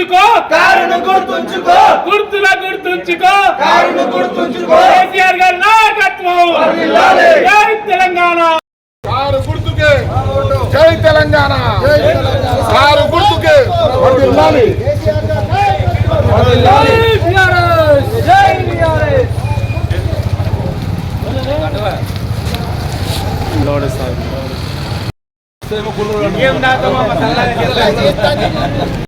గుర్తుంచుకో. కారును గుర్తుంచుకో. గుర్తుల గుర్తుంచుకో. కారును గుర్తుంచుకో. కేసీఆర్ గారి నాయకత్వం. వర్ధిల్లాలి. జై తెలంగాణ. కారు గుర్తుకే. జై తెలంగాణ. కారు గుర్తుకే. వర్ధిల్లాలి. గుర్తుకే కారు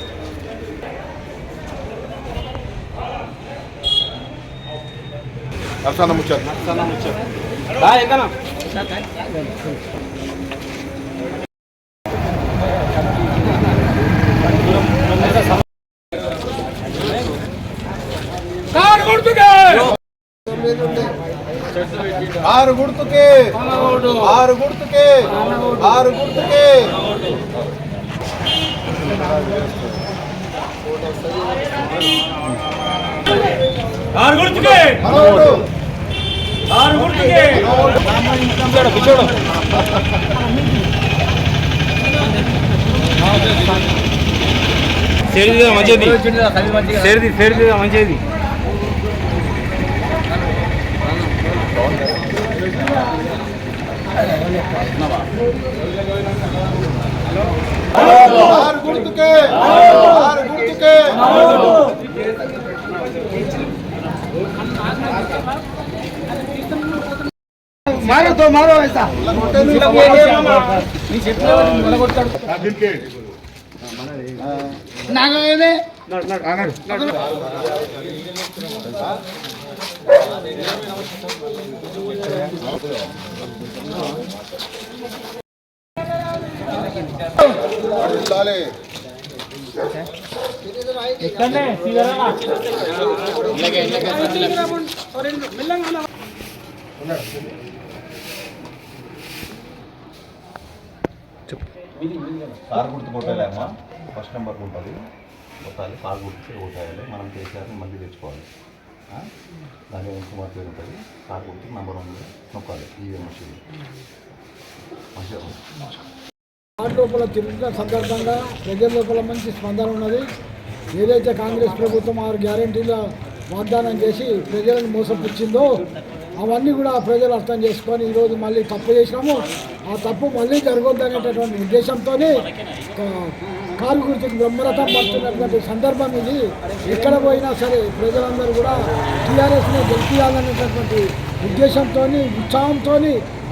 నర్సన్న ముచ్చట. కారు గుర్తుకే! ఆరు గుర్తుకే! ఆరు గుర్తుకే! ఆరు గుర్తుకే! కారు గుర్తుకే. కారు గుర్తుకే. సేరిది మంచిది. సేరిది సేరిది మంచిది. ఆరు గుర్తుకే ఆరు గుర్తుకే మారో దీనికి నాగేనే వర్ధిల్లాలి. కార్ గుర్తు కొట్టాలేమ్మా ఫస్ట్ నెంబర్ ఉంటుంది కొట్టాలి. కార్ గుర్తు కొట్టాలి. మనం చేసేది మళ్ళీ తెచ్చుకోవాలి. దాని కుమార్ పేరు ఉంటుంది. కార్ గుర్తు నెంబర్ వన్ నొక్కాలి. ఈవీఎం మషిన్ వార్డు లోపల తిరుగుతున్న సందర్భంగా ప్రజల లోపల మంచి స్పందన ఉన్నది. ఏదైతే కాంగ్రెస్ ప్రభుత్వం ఆరు గ్యారంటీల వాగ్దానం చేసి ప్రజలను మోసపుచ్చిందో అవన్నీ కూడా ప్రజలు అర్థం చేసుకొని ఈరోజు మళ్ళీ తప్పు చేసినాము. ఆ తప్పు మళ్ళీ జరగొద్దనేటటువంటి ఉద్దేశంతో కారు గురించి బ్రహ్మరథం పడుతున్నటువంటి సందర్భం ఇది. ఎక్కడ పోయినా సరే ప్రజలందరూ కూడా టీఆర్ఎస్ని గెలిపించాలనేటటువంటి ఉద్దేశంతో ఉత్సాహంతో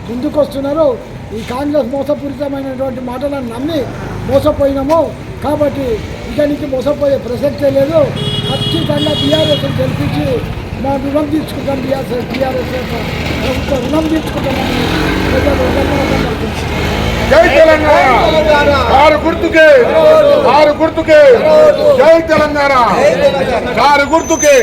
ముందుకొస్తున్నారు. ఈ కాంగ్రెస్ మోసపూరితమైనటువంటి మాటలను నమ్మి మోసపోయినాము. కాబట్టి ఇక నుంచి మోసపోయే ప్రసక్తే లేదు. ఖచ్చితంగా టీఆర్ఎస్ని గెలిపించి మా రుణం తీసుకుంటాం బీఆర్ఎస్ టీఆర్ఎస్ ప్రభుత్వ రుణం తీర్చుకుంటామని జై తెలంగాణ! కారు గుర్తుకే! కారు గుర్తుకే! జై తెలంగాణ! కారు గుర్తుకే!